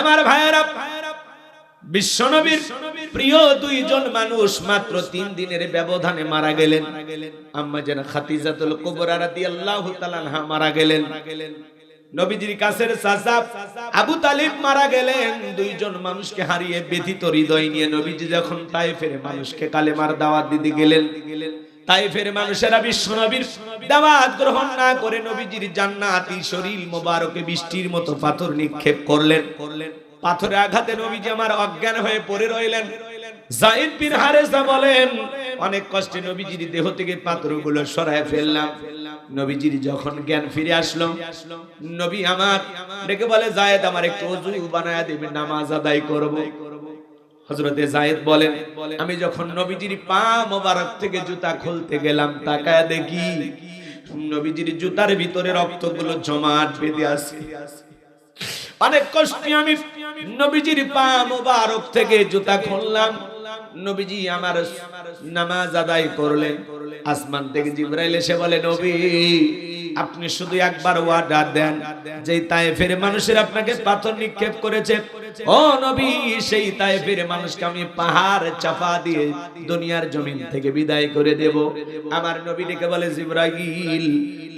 আমার ভাইয়েরা, বিশ্বনবীর প্রিয় দুইজন মানুষ মাত্র তিন দিনের ব্যবধানে মারা গেলেন। আম্মা যেন খাতিজাতুল কুবরা রাদিয়াল্লাহু তাআলা মারা গেলেন। নবীজির কাছের চাচা আবু তালিব মারা গেলেন। দুইজন মানুষকে হারিয়ে ব্যথিত হৃদয় নিয়ে নবীজি যখন তাইফের মানুষকে কালেমার দাওয়াত দিতে গেলেন। তাইফের মানুষেরা বিশ্ব নবীর দাওয়াত গ্রহণ না করে নবীজির জান্নাতি শরীর মোবারকে বৃষ্টির মতো পাথর নিক্ষেপ করলেন করলেন। পাথরে আঘাতে নবীজি আমার অজ্ঞান হয়ে পড়ে রইলেন। জাইদ বিন হারেসা বলেন, অনেক কষ্টে নবীজির দেহ থেকে পাথরগুলো সরায় ফেললাম। নবীজির যখন জ্ঞান ফিরে আসলো, নবী আমার, ডেকে বলে, জায়েদ আমার একটু অজু বানায় দেবে, নামাজ আদায় করব। হজরতে জায়েদ বলেন, আমি যখন নবীজির পা মোবারক থেকে জুতা খুলতে গেলাম, তাকায় দেখি নবীজির জুতার ভিতরে রক্তগুলো জমাট বেঁধে আছে। অনেক কষ্টে আমি নবীজির পা মোবারক থেকে জুতা খুললাম। নবীজি আমার নামাজ আদায় করলেন। আসমান থেকে জিব্রাইল এসে বলে, নবী আপনি শুধু একবার ওয়াদা দেন। যে তায়েফের মানুষের আপনাকে পাথর নিক্ষেপ করেছে। ও নবী, সেই তায়েফের মানুষকে আমি পাহাড় চাপা দিয়ে দুনিয়ার জমিন থেকে বিদায় করে দেব। আমার নবী ডেকে বলে, জিব্রাইল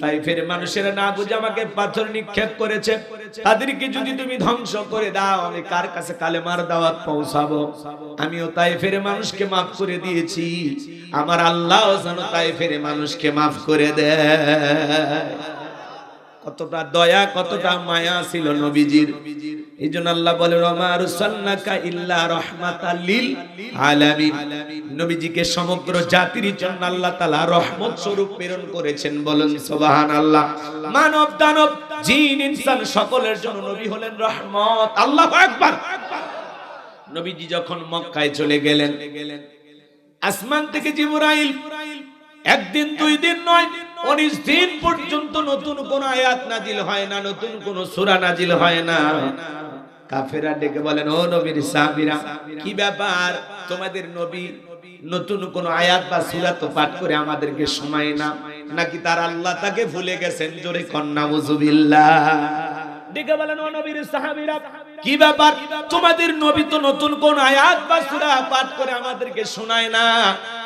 তাইফের মানুষের না বুঝে আমাকে পাথর নিক্ষেপ করেছে। তাদেরকে যদি তুমি ধ্বংস করে দাও আমি কার কাছে কালেমার দাওয়াত পৌঁছাবো? আমিও তাইফের মানুষকে মাফ করে দিয়েছি। আমার আল্লাহ যেন তাইফের মানুষকে মাফ করে দেয়। কতটা দয়া কতটা মায়া ছিল নবীজির। এই জন্য আল্লাহ নবীজিকে সমগ্র জাতির জন্য আল্লাহ রহমত স্বরূপ প্রেরণ করেছেন। বলেন মানব, দানব, জিন, ইনসান সকলের জন্য নবী হলেন রহমত। নবীজি যখন মক্কায় চলে গেলেন, আসমান থেকে জিবরাইল, একদিন, দুই দিন নয়, উনিশ দিন পর্যন্ত নতুন কোন আয়াত নাজিল হয় না, নতুন কোন সুরা নাজিল হয় না। কাফেরা ডেকে বলেন, ও নবীর সাহাবীরা, কি ব্যাপার? তোমাদের নবী নতুন কোন আয়াত বা সূরা তো পাঠ করে আমাদেরকে সময় না, নাকি তার আল্লাহ তাকে ভুলে গেছেন? জোরে কন্না মুজুবিল্লাহ ডেকে বলেন, ও নবীর সাহাবীরা, কি ব্যাপার? তোমাদের নবী তো নতুন কোন আয়াত বা পাঠ করে আমাদেরকে শোনায় না।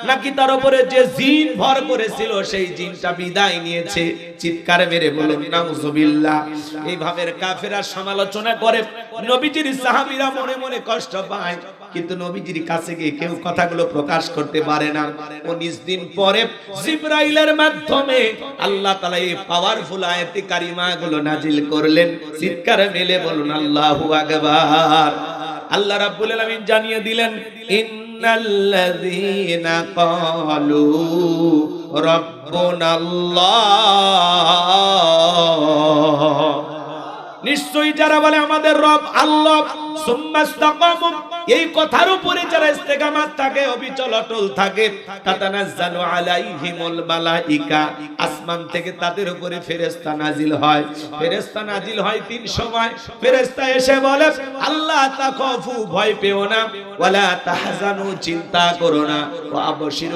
নাকি তার উপরে যে জিন ভর করেছিল, সেই জিনটা বিদায় নিয়েছে। চিৎকার মেরে বলুন, নাউজুবিল্লাহ। এইভাবে কাফেরা সমালোচনা করে, নবীজির সাহাবীরা মনে মনে কষ্ট পায়। কিন্তু নবীজির কাছে গিয়ে কেউ কথাগুলো প্রকাশ করতে পারে না। উনিশ দিন পরে জিব্রাইলের মাধ্যমে আল্লাহ তাআলা এই পাওয়ারফুল আয়াতি কারিমা গুলো নাজিল করলেন। চিৎকার মেলে বলুন, আল্লাহু আকবার। আল্লাহ রাব্বুল আলামিন জানিয়ে দিলেন, ইন্নাল্লাযীনা ক্বালু রাব্বুনাল্লাহ। নিশ্চয়ই যারা বলে, আমাদের রব আল্লাহ। সুম্মাস্তাকামু এই কথার উপরে যারা ইস্তেকামাত থাকে, অবিচল অটল থাকে, তাতানাজ্জালু আলাইহিমুল মালাইকা। আসমান থেকে তাদের উপরে ফেরেশতা নাজিল হয়। ফেরেশতা নাজিল হয় তিন সময়। ফেরেশতা এসে বলে, আল্লাহ তাখাফু ভয় পেও না। ওয়ালা তাহজানু, চিন্তা করো না। ওয়া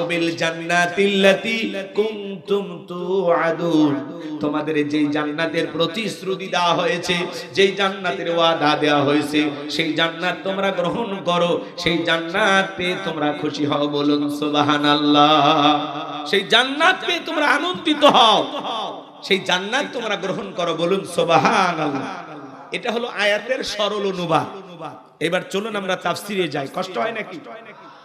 বিল জান্নাতিল্লাতি কুনতুম তুআদুন। তোমাদের যেই জান্নাতের প্রতিশ্রুতি দেওয়া হয়েছে, যেই জান্নাতের ওয়াদা দেওয়া হয়েছে, সেই জান্নাত তোমরা গ্রহণ করো, সেই জান্নাত পেয়ে তোমরা খুশি হও বলুন সুবহানাল্লাহ। সেই জান্নাত পেয়ে তোমরা আনন্দিত হও। সেই জান্নাত তোমরা গ্রহণ করো বলুন সুবহানাল্লাহ। এটা হলো আয়াতের সরল অনুবাদ। এবার চলুন আমরা তাফসিরে যাই। কষ্ট হয় নাকি?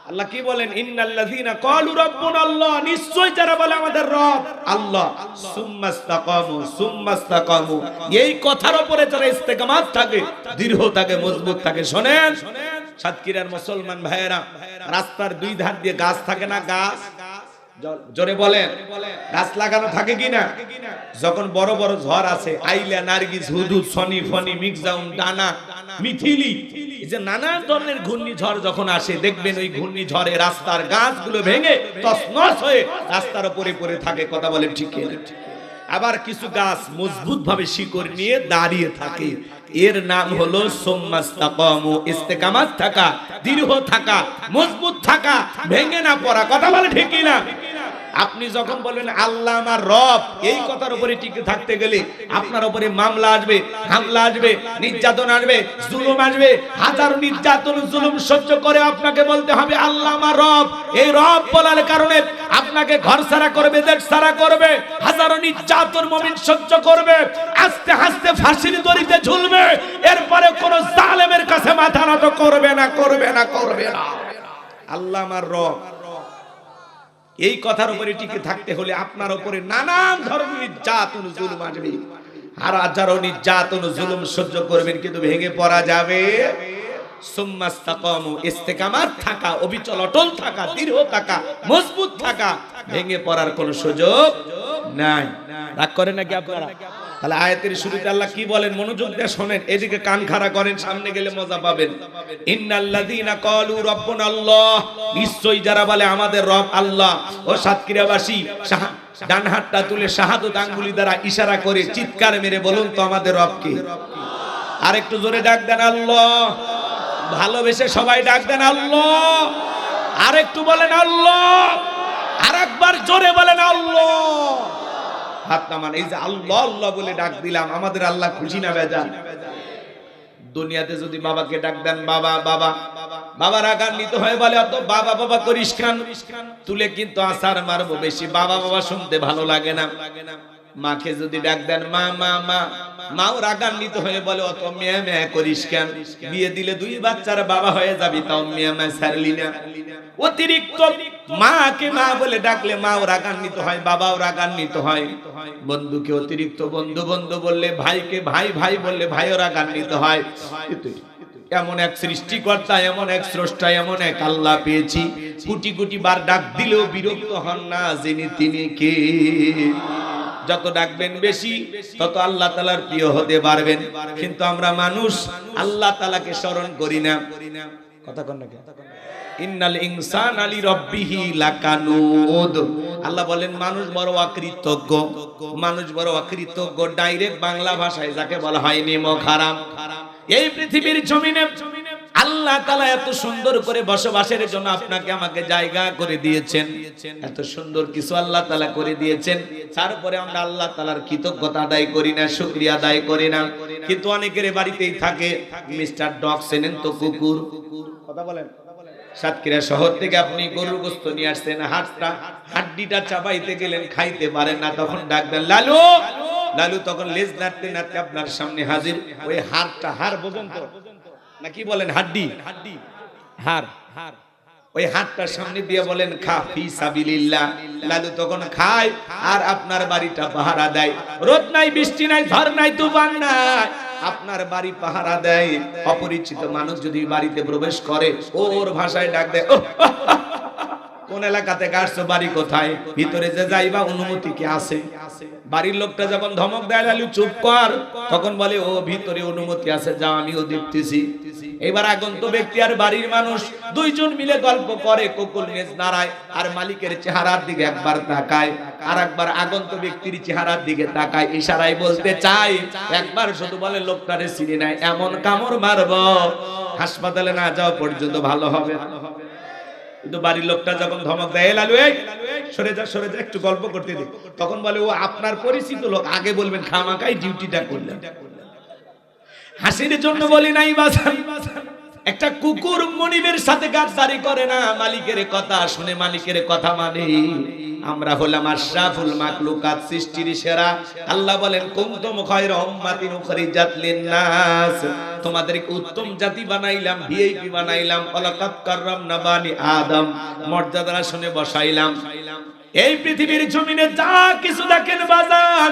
আল্লাহ কি বলেন? ইন্নাল্লাযীনা ক্বালু রাব্বুনা আল্লাহ। নিশ্চয় যারা বলে আমাদের রব আল্লাহ। সুম্মাস্তাকামু সুম্মাস্তাকামু। এই কথার উপরে যারা ইস্তেকামাত থাকে দৃঢ় থাকে মজবুত থাকে শুনেন? সাতক্ষীরার মুসলমান ভাইয়েরা রাস্তার দুই ধার দিয়ে গাছ থাকে না গাছ? জোরে বলেন গাছ লাগানো থাকে কিনা যখন বড় বড় ঝড় আছে আইলা, নার্গিস হুদু সনি ফনি মিক্সাউন ডানা, মিথিলি যে নানা ধরনের ঘূর্ণিঝড় যখন আসে, দেখবেন ওই ঘূর্ণিঝড়ে রাস্তার গাছগুলো ভেঙে তছনছ হয়ে রাস্তার উপরে পড়ে থাকে, কথা বলেন ঠিক কিনা? আবার কিছু গাছ মজবুত ভাবে শিকড় নিয়ে দাঁড়িয়ে থাকে। এর নাম হলো থাকা, দৃঢ় থাকা, মজবুত থাকা, ভেঙে না পড়া, কথা বলে ঠিক না আপনি যখন বলবেন, আল্লাহ আমার রব, এই কথার উপরে টিকে থাকতে গেলে আপনার উপরে মামলা আসবে, হামলা আসবে, নির্যাতন আসবে, জুলুম আসবে, হাজারো নির্যাতন, জুলুম সহ্য করে আপনাকে বলতে হবে, আল্লাহ আমার রব। এই রব বলার কারণে আপনাকে ঘর সারা করবে, দেশ ছাড়া করবে, হাজারো নির্যাতন মমিন সহ্য করবে, আস্তে আস্তে ফাঁসির দড়িতে ঝুলবে, এরপরে কোন জালেমের কাছে মাথা নত করবে না করবে না করবে না। আল্লাহ আমার রব এই কথার উপরে টিকে থাকতে হলে আপনার উপরে নানান ধরনের নির্যাতন, জুলুম আসবে। আর হাজারো নির্যাতন, জুলুম সহ্য করবেন কিন্তু ভেঙে পড়া যাবে। থাকা থাকা থাকা, মজবুত থাকা, ভেঙে পড়ার কোনো সুযোগ নাই। রাগ করেন নাকি আপনারা? তাহলে আয়াতের শুরুতে আল্লাহ কি বলেন? মনোযোগ দিয়ে শোনেন। এদিকে কান খাড়া করেন, সামনে গেলে মজা পাবেন। ইন্নাল্লাযীনা ক্বালু রাব্বুনা আল্লাহ নিশ্চয়ই যারা বলে আমাদের রব আল্লাহ। ও সাতক্ষীরাবাসী, শাহ- ডান হাতটা তুলে শাহাদত আঙ্গুলি দ্বারা ইশারা করে চিৎকার মেরে বলুন তো আমাদের রব কে আর একটু জোরে ডাক দেন আল্লাহ। ভালোবেসে সবাই ডাক দেন আল্লাহ। আর একটু বলেন আল্লাহ। আর একবার জোরে বলেন আল্লাহ। হাত নামান। এই যে আল্লাহ আল্লাহ বলে ডাক দিলাম, আমাদের আল্লাহ খুশি না বেজান দুনিয়াতে যদি বাবাকে ডাক দেন, বাবা বাবা। বাবা রাগান্বিত হয়ে বলে, অত বাবা বাবা করিস খান তুলে কিন্তু আসার মারবো বেশি। বাবা বাবা শুনতে ভালো লাগে না। মাকে যদি ডাক দেন, মা মা মা। মাও রাগান্বিত হয়ে বলে, অত মেয়ে মেয়ে করিস কেন? বিয়ে দিলে দুই বাচ্চার বাবা হয়ে যাবি, তাও মেয়ে মেয়ে ছাড়লি না। অতিরিক্ত মাকে মা বলে ডাকলে মাও রাগান্বিত হয়, বাবাও রাগান্বিত হয়। বন্ধুকে অতিরিক্ত বন্ধু বন্ধু বললে, ভাইকে ভাই ভাই বললে ভাইও রাগান্বিত হয়। এমন এক সৃষ্টিকর্তা, এমন এক স্রষ্টা, এমন এক আল্লাহ পেয়েছি। কোটি কোটি বার ডাক দিলেও বিরক্ত হন না যিনি তিনি কে। যত ডাকবেন বেশি, তত আল্লাহ তালার প্রিয় হতে পারবেন। কিন্তু আমরা মানুষ, আল্লাহ তালাকে স্মরণ করি না। কথা কন না কে? মানুষ ডাইরেক্ট বাংলা ভাষায় যাকে বলা হয় নিমক এই পৃথিবীর জমিনে আল্লাহ তালা এত সুন্দর করে বসবাসের জন্য আপনাকে আমাকে জায়গা করে দিয়েছেন। এত সুন্দর কিছু আল্লাহ তালা করে দিয়েছেন। তারপরে আমরা আল্লাহ তালার কৃতজ্ঞতা আদায় করি না, শুক্রিয়া আদায় করি না। কিন্তু অনেকের বাড়িতেই থাকে, মিস্টার ডগ চেনেন তো কুকুর। কথা বলেন। সাতক্ষীরা শহর থেকে আপনি গরুর গোস্ত নিয়ে আসছেন, হাটটা, হাড্ডিটা চাপাইতে গেলেন, খাইতে পারেন না, তখন ডাক দেন, লালু! লালু, তখন লেজ নাড়তে নাড়তে আপনার সামনে হাজির। ওই হাড়টা, হাড় বোঝেন তো না কি বলেন হাড্ডি? হাড্ডি হার। হার ওই হাতটার সামনে দিয়ে বলেন খা ফি সাবিলিল্লাহ। লালু তখন খায় আর আপনার বাড়িটা পাহারা দেয়। রোদ নাই বৃষ্টি নাই ঝড় নাই তুফান নাই। আপনার বাড়ি পাহারা দেয়। অপরিচিত মানুষ যদি বাড়িতে প্রবেশ করে ওর ভাষায় ডাক দেয় "ওহ, আহ, আহ, কোন এলাকা থেকে আসছো বাড়ি কোথায়? ভিতরে যে যাইবা, অনুমতি কি আছে? বাড়ির লোকটা যখন ধমক দেয়, লালু, চুপ কর। তখন বলে, ও, ভিতরে অনুমতি আছে, যা, আমিও দেখতেছি। এবার আগন্ত ব্যক্তি আর বাড়ির মানুষ দুইজন মিলে গল্প করে, কোকুল, মেজ নাড়ায় আর মালিকের চেহারার দিকে একবার তাকায়, আর একবার আগন্ত ব্যক্তির চেহারার দিকে তাকায়, ইশারায় বলতে চাই একবার শুধু বলে, লোকটারে চিনি নাই, এমন কামড় মারব। হাসপাতালে না যাওয়া পর্যন্ত ভালো হবে। না কিন্তু বাড়ির লোকটা যখন ধমক দেয় "এই লালু, এই, সরে যা সরে যা, একটু গল্প করতে দে। তখন বলে, ও আপনার পরিচিত লোক। আগে বলবেন, খামাকাই ডিউটিটা করলেন। হাসির জন্য বলি নাই, বাজান। একটা কুকুর মনিবের সাথে গাদ্দারি করে না, মালিকের কথা শুনে মালিকের কথা মানে। আমরা হলাম আশরাফুল মাকলুকাত সৃষ্টির সেরা। আল্লাহ বলেন, কুনতুম খায়রা উম্মাতিন উখরিজাত লিন-নাস। তোমাদেরকে উত্তম জাতি বানাইলাম, ভিআইপি বানাইলাম, ওয়ালাকাদ কাররামনা বানি আদম। মর্যাদা শুনে বসাইলাম। এই পৃথিবীর জমিনে যা কিছু দেখেন বাজার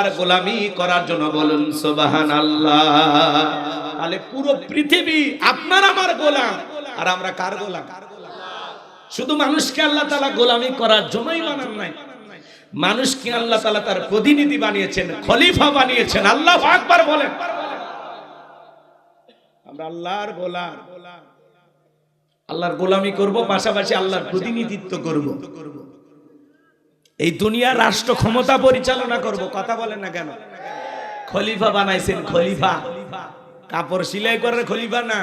আর গোলামি করার জন্য বলুন সুবাহান আল্লাহ তাহলে পুরো পৃথিবী আপনার আমার গোলাম, আর আমরা কার গোলাম? শুধু মানুষকে আল্লাহ তালা গোলামি করার জন্যই বানান নাই। মানুষকে আল্লাহ তালা তার প্রতিনিধি বানিয়েছেন, খলিফা বানিয়েছেন। আল্লাহ আকবার বলেন। আমরা আল্লাহর গোলাম। আল্লাহর গোলামি করব, পাশাপাশি আল্লাহর প্রতিনিধিত্ব করব। এই দুনিয়ার রাষ্ট্র ক্ষমতা পরিচালনা করব, কথা বলেন না কেন? খলিফা বানাইছেন খলিফা। কাপড় সিলাই করার খলিফা না?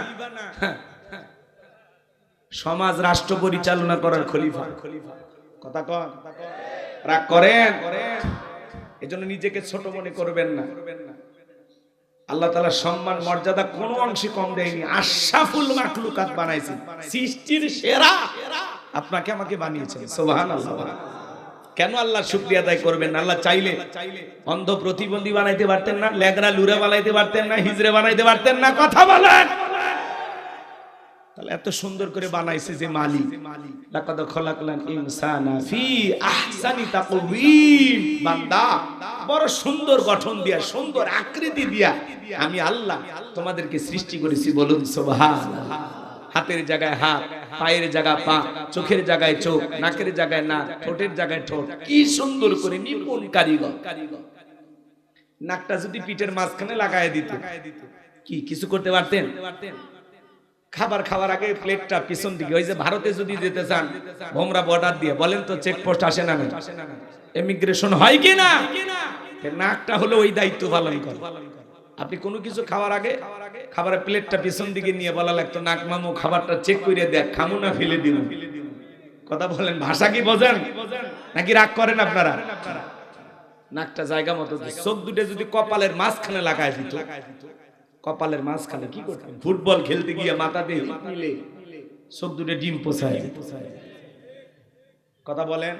সমাজ রাষ্ট্র পরিচালনা করার খলিফা। কথা কন? রাগ করেন? এজন্য নিজেকে ছোট মনে করবেন না। আল্লাহ তালা সম্মান, মর্যাদা কোন অংশে কম দেয়নি। আশাফুল মাকলুকাত বানাইছেন। সৃষ্টির সেরা। আপনাকে আমাকে বানিয়েছেন। সোহান আল্লাহ কেন আল্লাহ শুক্রিয়া আদায় করবেন? আল্লাহ চাইলে অন্ধ প্রতিবন্ধী বানাইতে পারতেন না লেগরা লুরে বানাইতে পারতেন না হিজরে বানাইতে পারতেন না, কথা বলেন। এত সুন্দর করে বানাইছে যে মালিক। লাকাদ খলাকলান ইনসানা ফি আহসানি তাকওয়িম। বান্দা, বড় সুন্দর গঠন দিয়া, সুন্দর আকৃতি দিয়া আমি আল্লাহ তোমাদেরকে সৃষ্টি করেছি, বলুন সুবহানাল্লাহ। হাতের জায়গায় হাত পায়ের জায়গায় পা চোখের জায়গায় চোখ নাকের জায়গায় নাক ঠোঁটের জায়গায় ঠোঁট কি সুন্দর করে নিপুণ কারিগর। নাকটা যদি পিঠের মাঝখানে লাগায় দিত কি কিছু করতে পারতেন? খাবার খাওয়ার আগে প্লেটটা পিছন দিকে ওই যে ভারতে যদি যেতে চান ভোমরা বর্ডার দিয়ে বলেন তো চেকপোস্ট আসে না এমিগ্রেশন হয় কি না? নাকটা হলো ওই দায়িত্ব পালন করে। আপনি কোনো কিছু খাওয়ার আগে খাবারের প্লেটটা পিছন দিকে নিয়ে বলা লাগতো, নাক মামু, খাবারটা চেক করে দেখ, খামু না ফেলে দিব? কথা বলেন, ভাষা কি বোঝেন? নাকি রাগ করেন আপনারা? নাকটা জায়গা মতো চোখ দুটো যদি কপালের মাঝখানে লাগায় দিত, কপালের মাঝখানে কি করতেন? ফুটবল খেলতে গিয়ে মাথা দিয়ে চোখ দুটো ডিম পোছায় কথা বলেন?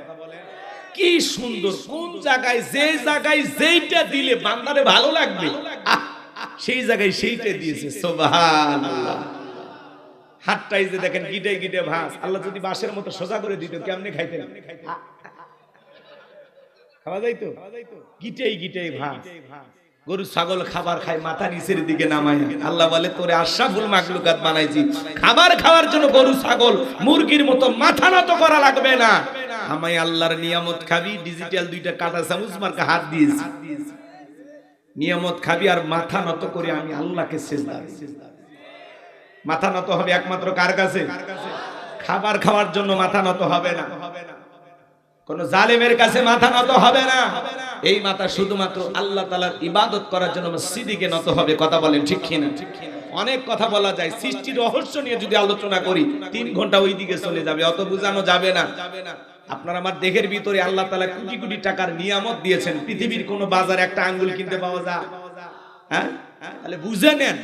কি সুন্দর, কোন জায়গায় যে জায়গায় যেইটা দিলে বান্দারে ভালো লাগবে? সেই জায়গায় সেইটা দিয়েছে, সুবহানাল্লাহ। হাতটাই যে দেখেন, গিটে গিটে ভাস আল্লাহ যদি বাঁশের মতো সোজা করে দিত, কেমনে খাইতেন? খাওয়া যাইতো? গিটেই গিটেই ভাস গরু ছাগল খাবার খায়, মাথা নিচের দিকে নামায়। আল্লাহ বলে, তোরে আশাফুল মাকলুকাত বানাইছি। খাবার খাওয়ার জন্য গরু, ছাগল, মুরগির মতো মাথা নত করা লাগবে না। আমায় আল্লাহর নিয়ামত খাবি, ডিজিটাল দুইটা কাটা চামচ মার্কা হাত দিয়েছি। নিয়ামত খাবি আর মাথা নত করে আমি আল্লাহকে সেজদা। মাথা নত হবে একমাত্র কার কাছে? খাবার খাওয়ার জন্য মাথা নত হবে না। কোন জালেমের কাছে মাথা নত হবে না। এই মাথা শুধুমাত্র আল্লাহ তালার ইবাদত করার জন্য সিদিকে নত হবে, কথা বলেন ঠিক কিনা? অনেক কথা বলা যায়, সৃষ্টির রহস্য নিয়ে যদি আলোচনা করি, তিন ঘণ্টা ওই দিকে চলে যাবে, অত বুঝানো যাবে না। আপনার আমার দেহের ভিতরে আল্লাহ তালা কোটি কোটি টাকার নিয়ামত দিয়েছেন। পৃথিবীর কোন বাজারে একটা আঙ্গুল কিনতে পাওয়া যায়। হ্যাঁ? তাহলে বুঝে নেন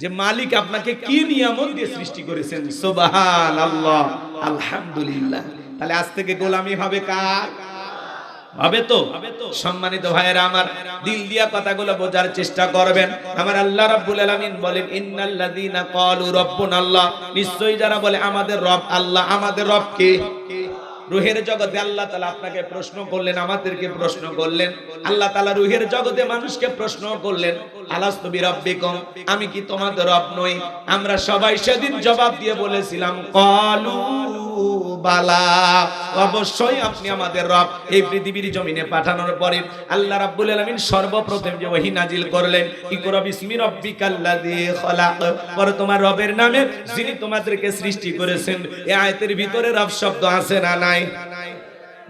যে মালিক আপনাকে কি নিয়ামত দিয়ে সৃষ্টি করেছেন। সুবহান আল্লাহ আলহামদুলিল্লাহ। তাহলে আজ থেকে গোলামি হবে কার? হবে তো? সম্মানিত ভাইয়েরা আমার দিল দিয়া কথাগুলো বোঝার চেষ্টা করবেন। আমার আল্লাহ রাব্বুল আলামিন বলেন, ইন্নাল্লাযীনা ক্বালু রাব্বুনাল্লাহ। নিশ্চয়ই যারা বলে, আমাদের রব আল্লাহ, আমাদের রব কে? রুহের জগতে আল্লাহ তালা আপনাকে প্রশ্ন করলেন, আমাদেরকে প্রশ্ন করলেন। আল্লাহ তালা রুহের জগতে মানুষকে প্রশ্ন করলেন আলাস্তবি রব্বিকম আমি কি তোমাদের রব নই? আমরা সবাই সেদিন জবাব দিয়ে বলেছিলাম, কলু বালা। অবশ্যই আপনি আমাদের রব এই পৃথিবীর জমিনে পাঠানোর পরে আল্লাহ রাব্বুল আলামিন সর্বপ্রথম যে ওহী নাজিল করলেন, ইকরা বিসমি রাব্বিকাল্লাযী খলাক। তোমার রবের নামে যিনি তোমাদেরকে সৃষ্টি করেছেন এই আয়াতের ভিতরে রব শব্দ আছে না নাই?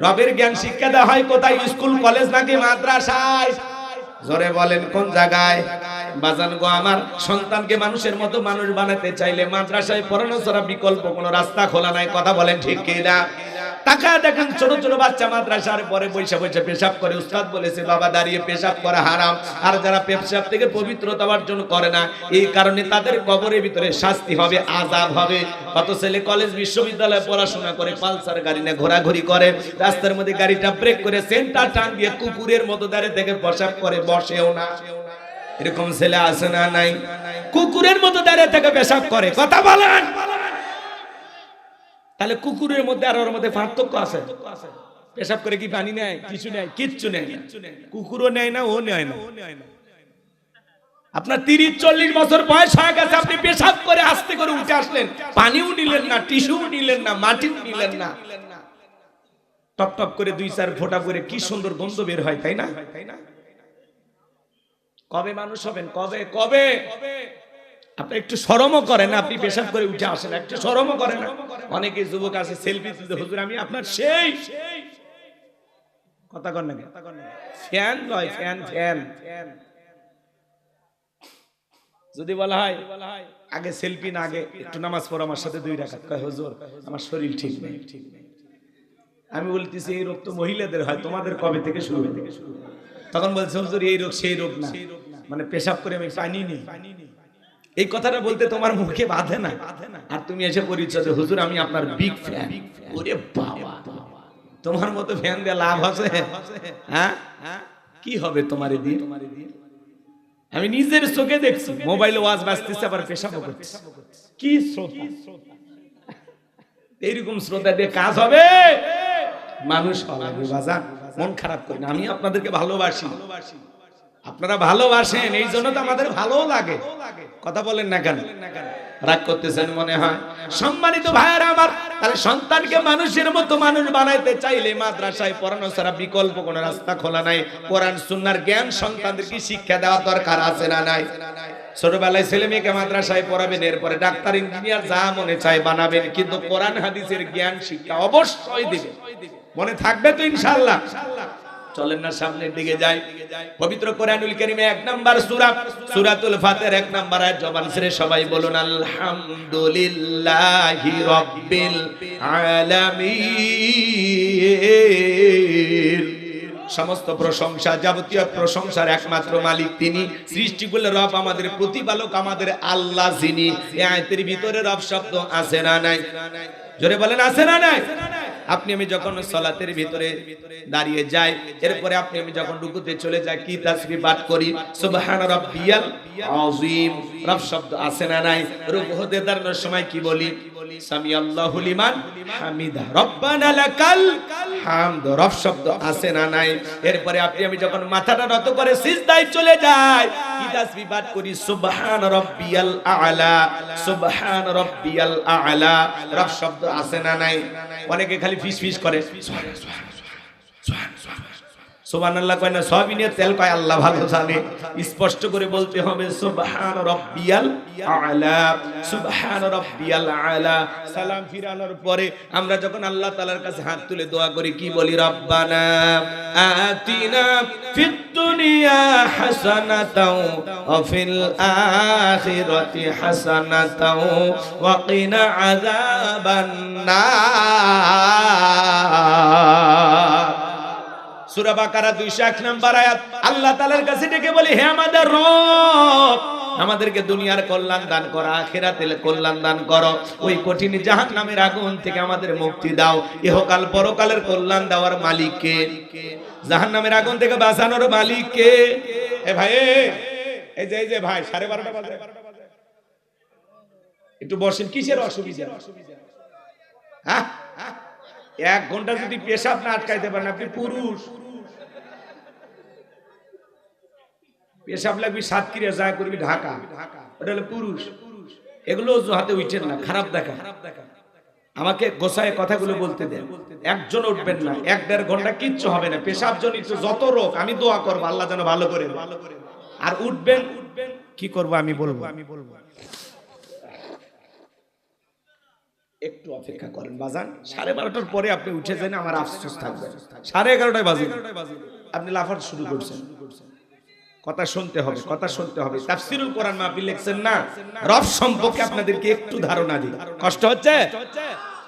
রবের জ্ঞান শিক্ষা দেওয়া হয় কোথায়? স্কুল, কলেজ নাকি মাদ্রাসায়? জোরে বলেন, কোন জায়গায়? বাজান গো, আমার সন্তানকে মানুষের মতো মানুষ বানাতে চাইলে মাদ্রাসায় পড়ানো ছাড়া বিকল্প কোনো রাস্তা খোলা নাই, কথা বলেন ঠিক কিনা? তাকায় দেখেন ছোট ছোট বাচ্চা মাদ্রাসার পরে বৈশা বৈশা পেশাব করে। উস্তাদ বলেছে, বাবা, দাঁড়িয়ে পেশাব করা হারাম। আর যারা পেশাব থেকে পবিত্রতা অর্জন করে না, এই কারণে তাদের কবরের ভিতরে শাস্তি হবে আজাব হবে। কত ছেলে কলেজ বিশ্ববিদ্যালয়ে পড়াশোনা করে, পালসার গাড়ি না ঘোরাঘুরি করে, রাস্তার মধ্যে গাড়িটা ব্রেক করে সেন্টার টান দিয়ে কুকুরের মতো দাঁড়িয়ে থেকে পেশাব করে, বসেও না। এরকম ছেলে আছে না নাই? কুকুরের মতো দাঁড়িয়ে থেকে পেশাব করে। কথা বলেন! তাহলে কুকুরের মধ্যে আর ওর মধ্যে পার্থক্য আছে? পেশাব করে কি পানি নেয়? কিছু নেয়? কিচ্ছু নেয় কুকুরও নেয় না, ও নেয় না। আপনার তিরিশ, চল্লিশ বছর বয়স হয়ে গেছে, আপনি পেশাব করে আস্তে করে উঠে আসলেন। পানিও নিলেন না, টিস্যুও নিলেন না, মাটিও নিলেন না। টপ টপ করে দুই চার ফোঁটা করে কি সুন্দর গন্ধ বের হয়, তাই না? কবে মানুষ হবেন? কবে? কবে? আপনি একটু সরমও করেন, আপনি পেশাব করে উঠে আসেন, একটু সরমও করেন। অনেকে যুবক আছে সেলফি তুলতে, হুজুর, আমি আপনার সেই কথা কর না ফ্যান নয় ফ্যান ফ্যান। যদি বলা হয়, আগে সেলফি না, আগে একটু নামাজ পড়ো, আমার সাথে দুই রাখাত কয়, হুজুর, আমার শরীর ঠিক নেই। নেই আমি বলতেছি, এই রোগ তো মহিলাদের হয়, তোমাদের কবে থেকে শুরু থেকে তখন বলছে, হুজুর, এই রোগ, সেই রোগ না। মানে পেশাব করে আমি পানি নেই। এই কথাটা বলতে তোমার মুখে বাঁধে না। আর তুমি এসে পরিচয় হুজুর, আমি আপনার বিগ ফ্যান ওরে বাবা। তোমার মতো ফ্যান দিয়ে লাভ আছে? হ্যাঁ? কি হবে তোমার দিয়ে আমি নিজের চোখে দেখছি। মোবাইলে ওয়াজ বাজতেছে, আবার পেশাব করছে। কি শ্রোতা? এইরকম শ্রোতা দিয়ে কাজ হবে? মানুষ হবে বাজান মন খারাপ করি আমি আপনাদেরকে ভালোবাসি। আপনারা ভালোবাসেন। এই জন্য তো আমাদের ভালো লাগে। কথা বলেন না কেন? রাগ করতেছেন মনে হয়? সম্মানিত ভাইয়েরা আমার, তাহলে সন্তানকে মানুষের মতো মানুষ বানাইতে চাইলে মাদ্রাসায় পড়ানো ছাড়া বিকল্প কোনো রাস্তা খোলা নাই। কোরআন, সুন্নার জ্ঞান সন্তানদেরকে শিক্ষা দেওয়া দরকার আছে না নাই? ছোটবেলায় ছেলে মেয়েকে মাদ্রাসায় পড়াবেন, এরপরে ডাক্তার, ইঞ্জিনিয়ার যা মনে চায় বানাবেন, কিন্তু কোরআন, হাদিসের জ্ঞান, শিক্ষা অবশ্যই দিবেন মনে থাকবে তো ইনশাআল্লাহ? চলেন না, সামনের দিকে যাই। পবিত্র কোরআনুল কারীমে এক নাম্বার সূরা, সূরাতুল ফাতির এক নাম্বার আয়াত জবান ছেড়ে সবাই বলুন, আলহামদুলিল্লাহি রাব্বিল আলামিন। সমস্ত প্রশংসা, যাবতীয় প্রশংসার একমাত্র মালিক তিনি। সৃষ্টিগুলো রব আমাদের প্রতিপালক, আমাদের আল্লাহ যিনি। আয়াতের ভিতরে রব শব্দ আছে না নাই? জোরে বলেন, আছে না নাই? আপনি আমি যখন সলাতের ভিতরে দাঁড়িয়ে যাই, এরপরে আপনি আমি যখন ডুকুতে চলে যাই, কি তাসবি পাঠ করি? সুবহান আযীম। রব শব্দ আসে না নাই? রুকু হতে দাঁড়ানোর সময় কি বলি? সামি আল্লাহু লিমান হামিদা। রব্বানা লাকাল হামদ। রব শব্দ আছে না নাই? এরপরে আপনি আমি যখন মাথাটা নত করে সিজদায় চলে যাই কি তাসবিহ পাঠ করি? সুবহান রব্বিয়াল আ'লা সুবহান রব্বিয়াল আ'লা। রব শব্দ আছে না নাই? অনেকে খালি ফিস ফিস করে। সুবহানাল্লাহ কয় না সবই তেল কয় আল্লাহ ভালো জানে। স্পষ্ট করে বলতে হবে, সুবহান রাব্বিয়াল আ'লা, সুবহান রাব্বিয়াল আ'লা। সালাম ফিরানোর পরে আমরা যখন আল্লাহ তাআলার কাছে হাত তুলে দোয়া করি, কি বলি? রব্বানা আতিনা ফিদ দুনিয়া হাসানাতাও ওয়া ফিল আখিরাতি হাসানাতাও ওয়া কিনা সূরা বাকারা 201 নাম্বার আয়াত। আল্লাহ তাআলার কাছে ডেকে বলি, হে আমাদের রব, আমাদেরকে দুনিয়ার কল্যাণ দান করো, আখিরাতের কল্যাণ দান করো। ওই কঠিন জাহান্নামের আগুন থেকে আমাদের মুক্তি দাও। ইহকাল পরকালের কল্যাণ দেওয়ার মালিক কে জাহান্নামের আগুন থেকে বাঁচানোর মালিক কে এ ভাই এই যে যে ভাই, সাড়ে বারোটা বাজে। একটু বসেন, কিসের অসুবিধা? হ্যাঁ? এক ঘণ্টা যদি পেশাব না আটকাইতে পারেন, আপনি পুরুষ। পেশাব লাগবি সাতক্ষীরা যা করবি ঢাকা। হলো পুরুষ। এগুলো হাতে উঠছেন না, খারাপ দেখা আমাকে গোসায় কথাগুলো বলতে দেন। একজন উঠবেন না, এক দেড় ঘণ্টা কিচ্ছু হবে না। পেশাব জনিত যত রোগ, আমি দোয়া করব, আল্লাহ যেন ভালো করে দেয়। আর উঠবেন উঠবেন কি করব আমি বলব আমি বলব? একটু অপেক্ষা করেন বাজান। সাড়ে বারোটার পরে আপনি উঠে যান আমার আফসোস থাকবে। সাড়ে এগারোটায় বাজে। আপনি লাফার শুরু করছেন। কথা শুনতে হবে কথা শুনতে হবে তাফসিরুল কোরআন মাহফিল লিখছেন না? রব সম্পর্কে আপনাদেরকে একটু ধারণা দিই কষ্ট হচ্ছে?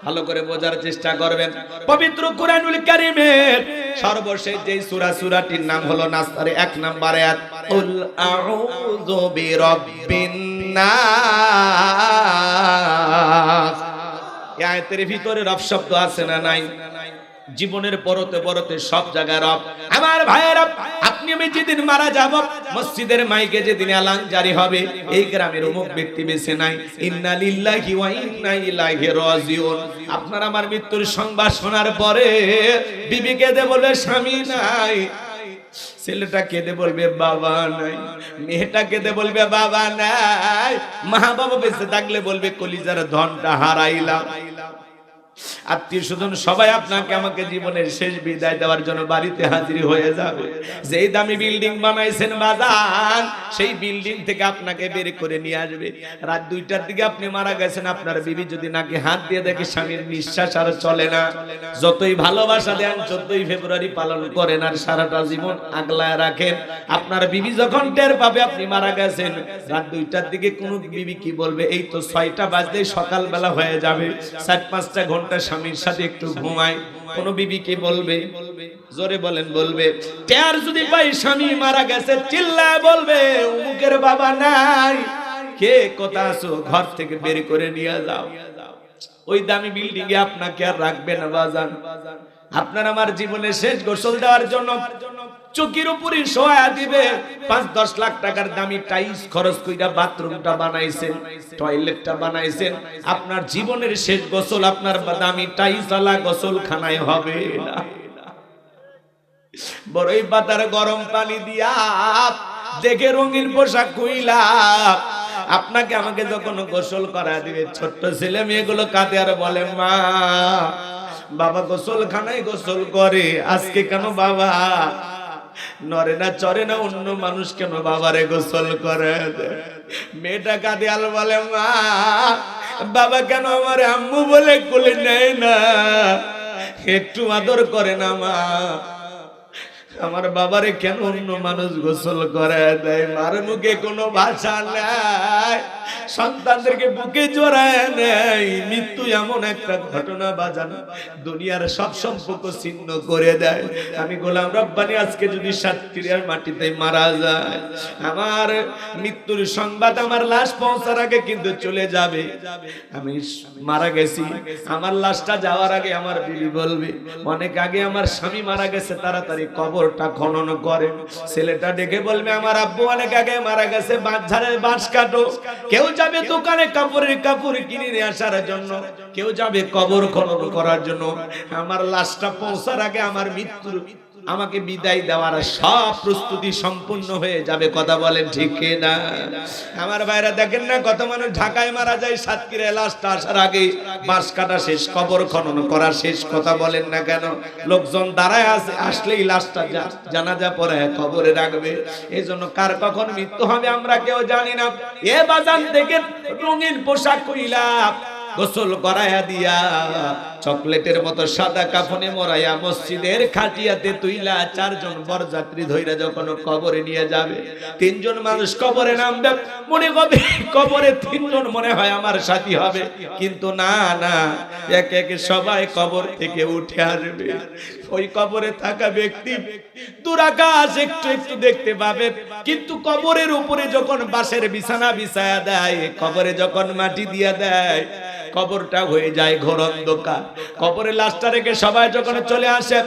ভালো করে বোঝার চেষ্টা করবেন। পবিত্র কোরআনুল কারীমের সর্বশেষ যে সূরা সূরাটির নাম হলো নাসের এক নাম্বার আয়াত। কুল আউযু বিরাব্বিন নাস। আয়াতের ভিতরে রব শব্দ আছে না নাই? জীবনের পরতে পরতে সব জায়গায় রব। আমার ভাইয়েরা আপনি আমি যেদিন মারা যাব, মসজিদের মাইকে যেদিন আলান জারি হবে, এই গ্রামের অমুক ব্যক্তি বেঁচে নাই। ইন্না লিল্লাহি ওয়া ইন্না ইলাইহি রাজিউন। আপনার আমার মৃত্যুর সংবাদ শোনার পরে বিবিকে দে বলবে স্বামী নাই ছেলেটা কেঁদে বলবে, বাবা নাই। মেয়েটা কেঁদে বলবে, বাবা নাই। মা বাবা বেঁচে থাকলে বলবে, কলিজার ধনটা হারাইলাম। আত্মীয় স্বজন সবাই আপনাকে আমাকে জীবনের শেষ বিদায় দেওয়ার জন্য বাড়িতে হাজির হয়ে যাবে। যেই দামি বিল্ডিং বানাইছেন বাজান, সেই বিল্ডিং থেকে আপনাকে বের করে নিয়ে আসবে। রাত দুইটার দিকে আপনি মারা গেছেন, আপনার বিবি যদি নাকি হাত দিয়ে দেখে, স্বামীর নিঃশ্বাস আর চলে না। যতই ভালোবাসা দেন, চোদ্দই ফেব্রুয়ারি পালন করেন আর সারাটা জীবন আগলায় রাখেন। আপনার বিবি যখন টের পাবে আপনি মারা গেছেন, রাত দুইটার দিকে কোন বিবি কি বলবে? এই তো ছয়টা বাজলেই সকালবেলা হয়ে যাবে। চার পাঁচটা ঘণ্টা স্বামীর সাথে একটু ঘুমায়। কোন বিবি কি বলবে, জোরে বলেন, বলবে টের যদি পাই স্বামী মারা গেছে, চিল্লায় বলবে উমুকের বাবা নাই। কে কথা আছো, ঘর থেকে বের করে নিয়ে যাও। ওই দামি বিল্ডিং এ আপনাকে আর রাখবে না, বাজান। আপনার আমার জীবনে শেষ গোসল দেওয়ার জন্য চকির উপরে সহায়া দিবে। পাঁচ, দশ লাখ টাকার দামি টাইলস খরচ কইরা বাথরুমটা বানাইছেন টয়লেটটা বানাইছেন আপনার জীবনের শেষ গোসল আপনার দামি টাইলস আলা গোসল খানায় হবে বড়ই পাতার গরম পানি দিয়া দেখে রঙিন পোশাক কইলা আপনাকে আমাকে যখন গোসল করা দিবে, ছোট্ট ছেলে মেয়েগুলো কাঁদে আর বলে, মা বাবা গোসল খানায় গোসল করে। আজকে কেন বাবা? নরে না চরে না, অন্য মানুষ কেন বাবারে গোসল করে? মেয়েটা কাঁদে, আল বলে, মা, বাবা কেন আমার আম্মু বলে কুলে নেয় না? একটু আদর করে না, মা। আমার বাবারে কেন অন্য মানুষ গোসল করে দেয়? মার মুখে কোনো ভাষা নাই। সন্তানদেরকে বুকে জড়ায় নেয়। মৃত্যু এমন একটা ঘটনা বাজানো, দুনিয়ার সব সম্পর্ক ছিন্ন করে দেয়। আমি গোলাম রব্বানি, আজকে যদি সাতক্ষীরার মাটিতে মারা যায়, আমার মৃত্যুর সংবাদ আমার লাশ পৌঁছার আগে কিন্তু চলে যাবে। আমি মারা গেছি। আমার লাশটা যাওয়ার আগে আমার বিবি বলবে, অনেক আগে আমার স্বামী মারা গেছে, তাড়াতাড়ি কবরটা খনন করে ছেলেটা ডেকে বলবে, আমার আব্বু অনেক আগে মারা গেছে ঝাড়ের বাঁশ কাটো। কেউ যাবে দোকানে কাপড়ের কাপড় কিনে নিয়ে আসার জন্য। কেউ যাবে কবর খনন করার জন্য। আমার লাশটা পৌঁছার আগে আমার মৃত্যুর আমাকে বিদায় দেওয়ার সব প্রস্তুতি সম্পূর্ণ হয়ে যাবে, কথা বলেন ঠিক না আমার ভাইরা দেখেন না, কত মানুষ ঢাকায় মারা যায় সাতক্ষীরা লাশটা আসার আগে বাঁশ কাটা শেষ, কবর খনন করা শেষ, কথা বলেন না কেন? লোকজন দাঁড়ায় আসে আসলেই লাশটা যা- পরে কবরে রাখবে। এই জন্য কার কখন মৃত্যু হবে আমরা কেউ জানি না। এ বাজান থেকে রঙিন পোশাক কইলা গোসল করাইয়া দিয়া চকলেটের মতো সাদা কাফনে মরাইয়া মসজিদের খাটিয়াতে তুইলা চারজন বরযাত্রী ধইরা যখন কবরে নিয়ে যাবে, তিনজন মানুষ কবরে নামবে, মনে হবে কবরে তিনজন মনে হয় আমার সাথী হবে। কিন্তু না না, এক এক সবাই কবর থেকে উঠে আসবে। ওই কবরে থাকা ব্যক্তি দুরাকাশ একটু একটু দেখতে পাবে। কিন্তু কবরের উপরে যখন বাঁশের বিছানা বিছায়া দেয়, কবরে যখন মাটি দিয়া দেয় কবরটা হয়ে যায় ঘোর অন্ধকার। কবরে লাশটা রেখে সবাই যখন চলে আসে,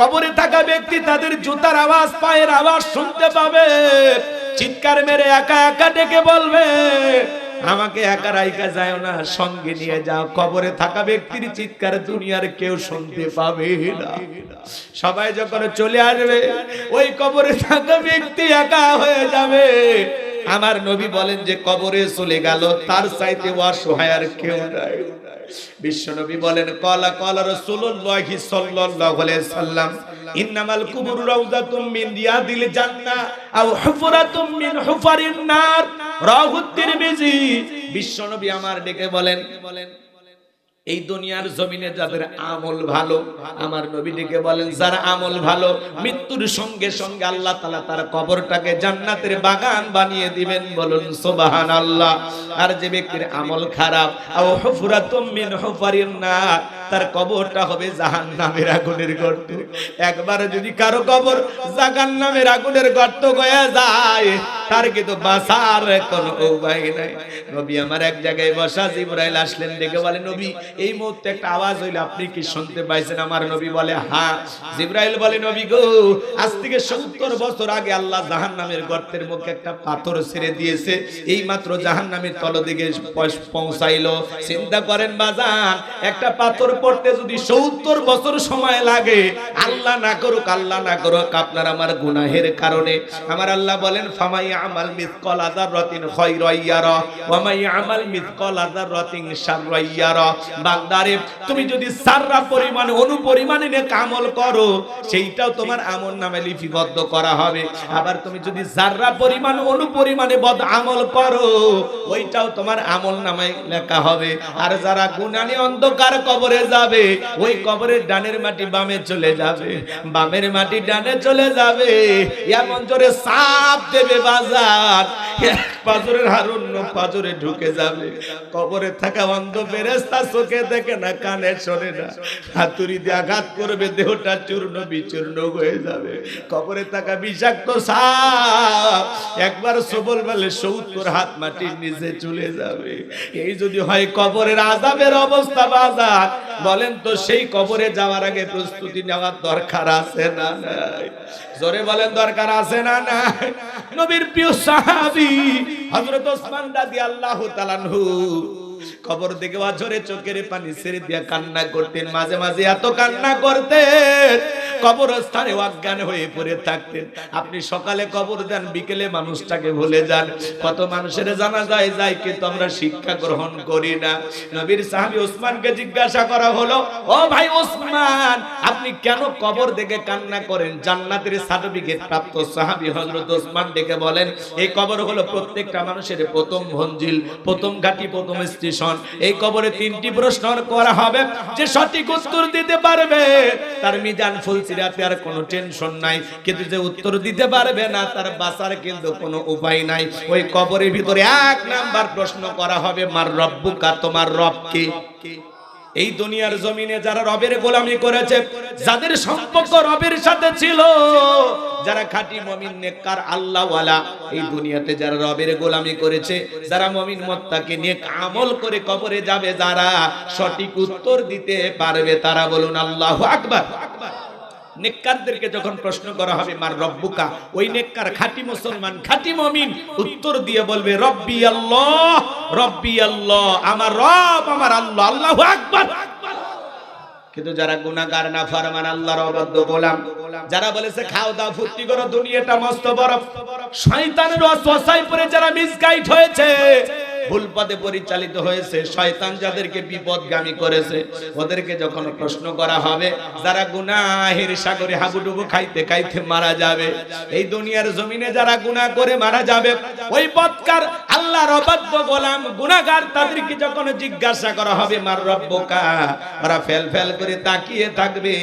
কবরে থাকা ব্যক্তি তাদের জুতার আওয়াজ, পায়ের আওয়াজ শুনতে পাবে। চিৎকার মেরে একা একা ডেকে বলবে, আমাকে একা রাইকা যায় না, সঙ্গে নিয়ে যাও। কবরে থাকা ব্যক্তির চিৎকার দুনিয়ার কেউ শুনতে পাবে না। সবাই যখন চলে আসবে, ওই কবরে থাকা ব্যক্তি একা হয়ে যাবে। আমার নবী বলেন যে কবরে চলে গেল, তার চাইতে অসহায় আর কেউ নাই। বিশ্ব নবী বলেন, কলা কলা রাসূলুল্লাহি সাল্লাল্লাহু আলাইহি সাল্লাম, ইন্নামাল কুবুর রাউযাতুম মিন রিয়াদিল জান্নাহ আও হুফরাতুম মিন হুফারিন নার। রাহু তিরমিজি, বিশ্ব নবী আমার ডেকে বলেন এই দুনিয়ার জমিনে যাদের আমল ভালো, আমার নবী ডেকে বলেন, যার আমল ভালো, মৃত্যুর সঙ্গে সঙ্গে আল্লাহ তালা তার কবরটাকে জান্নাতের বাগান বানিয়ে দিবেন। বলুন সোবাহান আল্লাহ আর যে ব্যক্তির আমল খারাপ, আও তার কবরটা হবে জাহান্নামের আগুনের গর্ত। একবার যদি কারও কবর জাহান্নামের আগুনের গর্ত গয়া যায়, তার কিন্তু বাঁচার কোনো উপায় নাই। নবী আমার এক জায়গায় বসা, জিব্রাইল আসলেন দেখে বলে, নবী, এই মুহূর্তে একটা আওয়াজ হইল, আপনি কি শুনতে পাইছেন? আমার নবী বলে হ্যাঁ। জিব্রাইল বলে, নবী গো, আজ থেকে সত্তর বছর আগে আল্লাহ জাহান্নামের গর্তের মুখে একটা পাথর ছেড়ে দিয়েছে। এই মাত্র জাহান্নামের তলদিকে পৌঁছাইলো। চিন্তা করেন বাজান, একটা পাথর পড়তে যদি সত্তর বছর সময় লাগে, আল্লাহ না করুক, আল্লাহ না করুক, আপনার আমার গুনাহের কারণে। আমার আল্লাহ বলেন, ফামাই আমাল মিসকাল আযার রাতিন খায়রাইয়ারা ওয়ামাই আমাল মিসকাল আযার রাতিন শাররাইয়ারা বান্দারে, তুমি যদি সাররা পরিমাণে, অনুপরিমাণে নেক আমল করো, সেইটাও তোমার আমল নামে লিপিবদ্ধ করা হবে। আবার তুমি যদি জাররা পরিমাণ, অনুপরিমাণে বদ আমল করো, ওইটাও তোমার আমল নামায় লেখা হবে। আর যারা গুনানি অন্ধকার কবরে যাবে, ওই কবরের ডানের মাটি বামে চলে যাবে, বামের মাটি ডানে চলে যাবে। এমন জোরে সাপ দেবে বাজার পাজরের পাজরে ঢুকে যাবে। কবরে থাকা অন্ধ চোখে দেখে না, কানে শোনে না। দিয়ে আঘাত করবে, দেহটা চূর্ণ বিচূর্ণ হয়ে যাবে। কবরে থাকা বিষাক্ত সাপ একবার সবল বেলে সৌত্তর হাত মাটির নিচে চলে যাবে। এই যদি হয় কবরের আজাবের অবস্থা বাজার বলেন তো, সেই কবরে যাওয়ার আগে প্রস্তুতি নেওয়ার দরকার আছে না নাই? জোরে বলেন, দরকার আছে না নাই? নবীর প্রিয় সাহাবী হযরত ওসমান রাদিয়াল্লাহু তাআলা খবর দেখে অঝরে চোখের পানি ছেড়ে দিয়া কান্না করতেন, মাঝে মাঝে এত কান্না করতেন। কবরস্থানে অজ্ঞান হয়ে পড়ে থাকতেন। আপনি সকালে কবর দেন, বিকেলে মানুষটাকে ভুলে যান। কত মানুষের জানা যায় যায় কিন্তু আমরা শিক্ষা গ্রহণ করি না। নবীর সাহাবী ওসমানকে জিজ্ঞাসা করা হলো, ও ভাই ওসমান আপনি কেন কবর দেখে কান্না করেন? জান্নাতের সার্টিফিকেট প্রাপ্ত সাহাবী হযরত ওসমান ডেকে বলেন, এই কবর হলো প্রত্যেকটা মানুষের প্রথম মঞ্জিল, প্রথম ঘাটি, প্রথম স্টেশন। এই কবরে তিনটি প্রশ্ন করা হবে, যে সঠিক উত্তর দিতে পারবে, তার মিজান ফুলসিরাতে আর কোনো টেনশন নাই। কিন্তু যে উত্তর দিতে পারবে না, তার বাঁচার কিন্তু কোনো উপায় নাই। ওই কবরের ভিতরে এক নাম্বার প্রশ্ন করা হবে, মার রব্বুকা, তোমার রব কে? এই দুনিয়ার জমিনে যারা রবের গোলামি করেছে, যাদের সম্পর্ক রবের সাথে ছিল, যারা খাঁটি মমিন, নেককার, আল্লাহওয়ালা, এই দুনিয়াতে যারা রবের গোলামি করেছে, যারা মমিন মত্তাকে নেক আমল করে কবরে যাবে, যারা সঠিক উত্তর দিতে পারবে, তারা বলুন, আল্লাহু আকবার। নেককারদেরকে যখন প্রশ্ন করা হবে, মার রব্বুকা? ওই নেককার খাঁটি মুসলমান, খাঁটি মমিন উত্তর দিয়ে বলবে, রব্বি আল্লাহ রব্বি আল্লাহ, আমার রব, আমার আল্লাহ, আল্লাহু আকবার। কিন্তু যারা গুনাহগার না ফরমান আল্লাহর অবাধ্য গোলাম, যারা বলেছে, খাও দাও, ফুর্তি করো, দুনিয়াটা মস্ত বড় শয়তানের ওয়াসওয়াসায় পড়ে যারা মিসগাইড হয়েছে ভুল পথে পরিচালিত হয়েছে, শয়তান যাদেরকে বিপদগামী করেছে, ওদেরকে যখন প্রশ্ন করা হবে, যারা গুনাহের সাগরে হাবুডুবু খাইতে খাইতে মারা যাবে, এই দুনিয়ার জমিনে যারা গুনাহ করে মারা যাবে, ওই বৎকার আল্লাহর অবাধ্য গোলাম গুনাহগার তাদেরকে যখন জিজ্ঞাসা করা হবে, মার রব্বকা, ওরা ফেল ফেল করে তাকিয়ে থাকবে,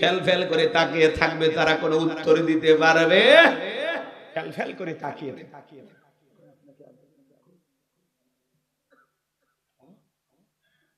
ফেল ফেল করে তাকিয়ে থাকবে, তারা কোনো উত্তর দিতে পারবে? ফেল ফেল করে তাকিয়ে থাকবে।